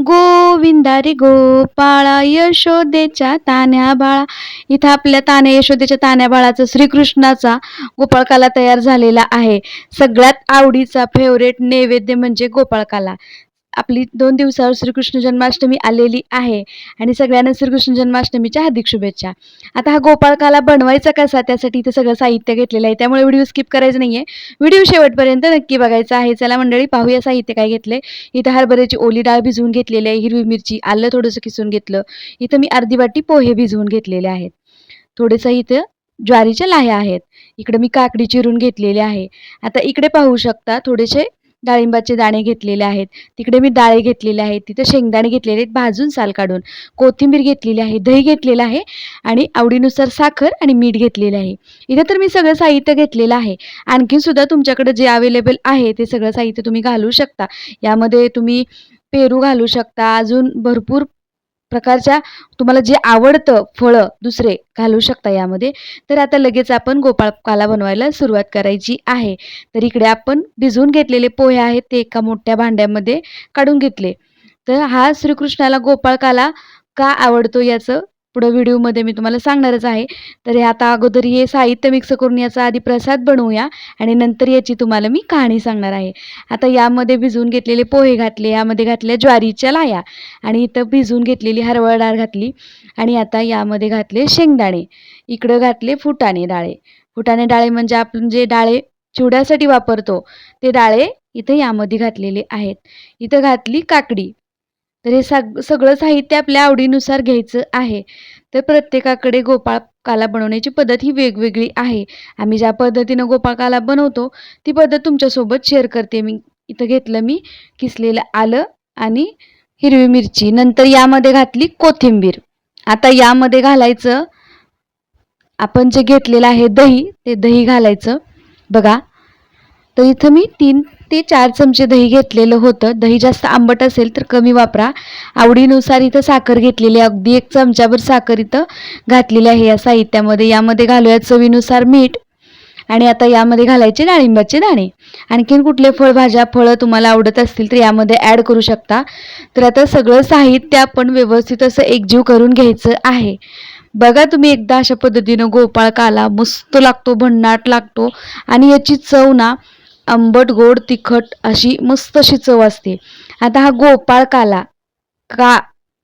गोविंदारी गोपाळा यशोदेच्या तान्या बाळा. इथं आपल्या तान्या यशोदेच्या तान्या बाळाचा श्रीकृष्णाचा गोपाळकाला तयार झालेला आहे. सगळ्यात आवडीचा फेवरेट नैवेद्य म्हणजे गोपाळकाला. आपली दोन दिवसावर श्रीकृष्ण जन्माष्टमी आलेली आहे. आणि सगळ्यांना श्रीकृष्ण जन्माष्टमीच्या हार्दिक शुभेच्छा. आता हा गोपाळकाला बनवायचा कसा? त्यासाठी इथं सगळं साहित्य घेतलेलं आहे. त्यामुळे व्हिडिओ स्किप करायचं नाही आहे व्हिडिओ शेवटपर्यंत नक्की बघायचा आहे. चला मंडळी पाहूया साहित्य काय घेतले इथं हरभऱ्याची ओली डाळ भिजवून घेतलेली आहे. हिरवी मिरची आलं थोडंसं किसून घेतलं. इथं मी अर्धी वाटी पोहे भिजवून घेतलेले आहेत. थोडेसं इथं ज्वारीच्या लाह्या आहेत. इकडे मी काकडी चिरून घेतलेली आहे. आता इकडे पाहू शकता थोडेसे डाळिंबाचे दाणे घेतलेले आहेत. तिकडे मी डाळे घेतलेले आहेत. तिथं शेंगदाणे घेतलेले आहेत. भाजून साल काढून. कोथिंबीर घेतलेली आहे. दही घेतलेलं आहे. आणि आवडीनुसार साखर आणि मीठ घेतलेलं आहे. इथं तर मी सगळं साहित्य घेतलेलं आहे. आणखीन सुद्धा तुमच्याकडे जे अवेलेबल आहे ते सगळं साहित्य तुम्ही घालू शकता. यामध्ये तुम्ही पेरू घालू शकता. अजून भरपूर प्रकारच्या तुम्हाला जे आवडतं फळं दुसरे घालू शकता यामध्ये. तर आता लगेच आपण गोपाळकाला बनवायला सुरुवात करायची आहे. तर इकडे आपण भिजवून घेतलेले पोहे आहेत ते एका मोठ्या भांड्यामध्ये काढून घेतले. तर हा श्रीकृष्णाला गोपाळकाला का आवडतो याचं पुढं व्हिडिओमध्ये मी तुम्हाला सांगणारच आहे. तर हे आता अगोदर हे साहित्य मिक्स करून याचा आधी प्रसाद बनवूया आणि नंतर याची तुम्हाला मी कहाणी सांगणार आहे. आता यामध्ये भिजवून घेतलेले पोहे घातले यामध्ये घातल्या ज्वारीच्या लाया आणि इथं भिजवून घेतलेली हरवळ डाळ घातली आणि आता यामध्ये घातले शेंगदाणे. इकडं घातले फुटाणे डाळे. फुटाणे डाळे म्हणजे आपण जे डाळे चिवड्यासाठी वापरतो ते डाळे इथं यामध्ये घातलेले आहेत. इथं घातली काकडी. तर हे सग सगळं साहित्य आपल्या आवडीनुसार घ्यायचं आहे. तर प्रत्येकाकडे गोपाळकाला बनवण्याची पद्धत ही वेगवेगळी आहे. आम्ही ज्या पद्धतीनं गोपाळकाला बनवतो ती पद्धत तुमच्यासोबत शेअर करते. मी इथं घेतलं मी किसलेलं आलं आणि हिरवी मिरची. नंतर यामध्ये घातली कोथिंबीर. आता यामध्ये घालायचं आपण जे घेतलेलं आहे दही ते दही घालायचं. बघा तर इथं मी तीन ते चार चमचे दही घेतलेलं होतं. दही जास्त आंबट असेल तर कमी वापरा. आवडीनुसार इथं साखर घेतलेली आहे. अगदी एक चमचाभर साखर इथं घातलेली आहे या साहित्यामध्ये. यामध्ये घालूया चवीनुसार मीठ आणि आता यामध्ये घालायचे डाळिंबाचे दाणे. आणखीन कुठले फळभाज्या फळं तुम्हाला आवडत असतील तर यामध्ये ॲड करू शकता. तर आता सगळं साहित्य आपण व्यवस्थित असं एकजीव करून घ्यायचं आहे. बघा तुम्ही एकदा अशा पद्धतीनं गोपाळ काला मस्त लागतो भन्नाट लागतो. आणि याची चव ना आंबट गोड तिखट अशी मस्त अशी चव असते. आता हा गोपाळ काला का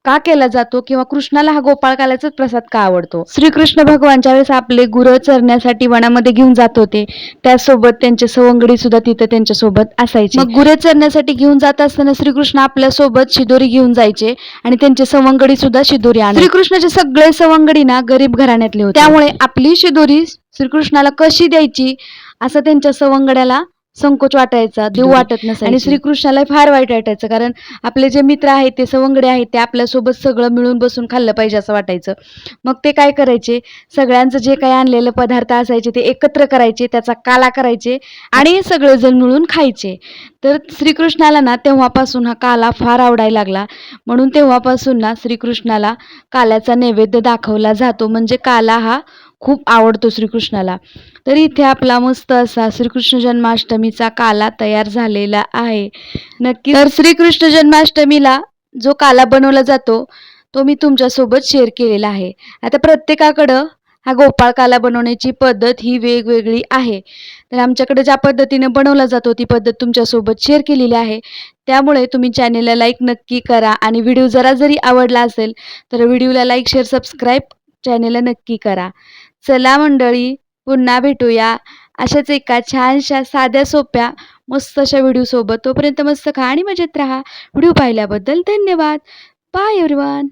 का केला जातो किंवा कृष्णाला हा गोपाळ काल्याचाच प्रसाद का आवडतो? श्रीकृष्ण भगवान ज्यावेळेस आपले गुरं चरण्यासाठी वनामध्ये घेऊन जात होते. त्यासोबत त्यांचे सवंगडी सुद्धा तिथं त्यांच्यासोबत असायचे. मग गुरे चरण्यासाठी घेऊन जात असताना श्रीकृष्ण आपल्यासोबत शिदोरी घेऊन जायचे आणि त्यांचे सवंगडी सुद्धा शिदोरी आणायचे. श्रीकृष्णाचे सगळे सवंगडी ना गरीब घराण्यातले होते. त्यामुळे आपली शिदोरी श्रीकृष्णाला कशी द्यायची? असं त्यांच्या सवंगड्याला संकोच वाटायचा देऊ वाटत नसायची. आणि श्रीकृष्णाला फार वाईट वाटायचं कारण आपले जे मित्र आहेत ते सवंगडे आहेत ते आपल्यासोबत सगळं मिळून बसून खाल्लं पाहिजे असं वाटायचं. मग ते काय करायचे? सगळ्यांचं जे काही आणलेलं पदार्थ असायचे ते एकत्र करायचे त्याचा काला करायचे आणि सगळेजण मिळून खायचे. तर श्रीकृष्णाला ना तेव्हापासून हा काला फार आवडायला लागला. म्हणून तेव्हापासून ना श्रीकृष्णाला काल्याचा नैवेद्य दाखवला जातो. म्हणजे काला हा खूप आवडतो श्रीकृष्णाला. तर इथे आपला मस्त असा श्रीकृष्ण जन्माष्टमीचा काला तयार झालेला आहे. नक्की तर श्रीकृष्ण जन्माष्टमीला जो काला बनवला जातो तो मी तुमच्यासोबत शेअर केलेला आहे. आता प्रत्येकाकडं हा गोपाळ काला बनवण्याची पद्धत ही वेगवेगळी आहे. तर आमच्याकडे ज्या पद्धतीने बनवला जातो ती पद्धत तुमच्यासोबत शेअर केलेली आहे. त्यामुळे तुम्ही चॅनेलला लाईक नक्की करा आणि व्हिडिओ जरा जरी आवडला असेल तर व्हिडिओला लाईक शेअर सबस्क्राईब चॅनेलला नक्की करा. चला मंडळी पुन्हा भेटूया. अशाच एका छानशा साध्या सोप्या मस्त अशा व्हिडिओसोबत तोपर्यंत मस्त खा आणि मजेत राहा. व्हिडिओ पाहिल्याबद्दल धन्यवाद. Bye everyone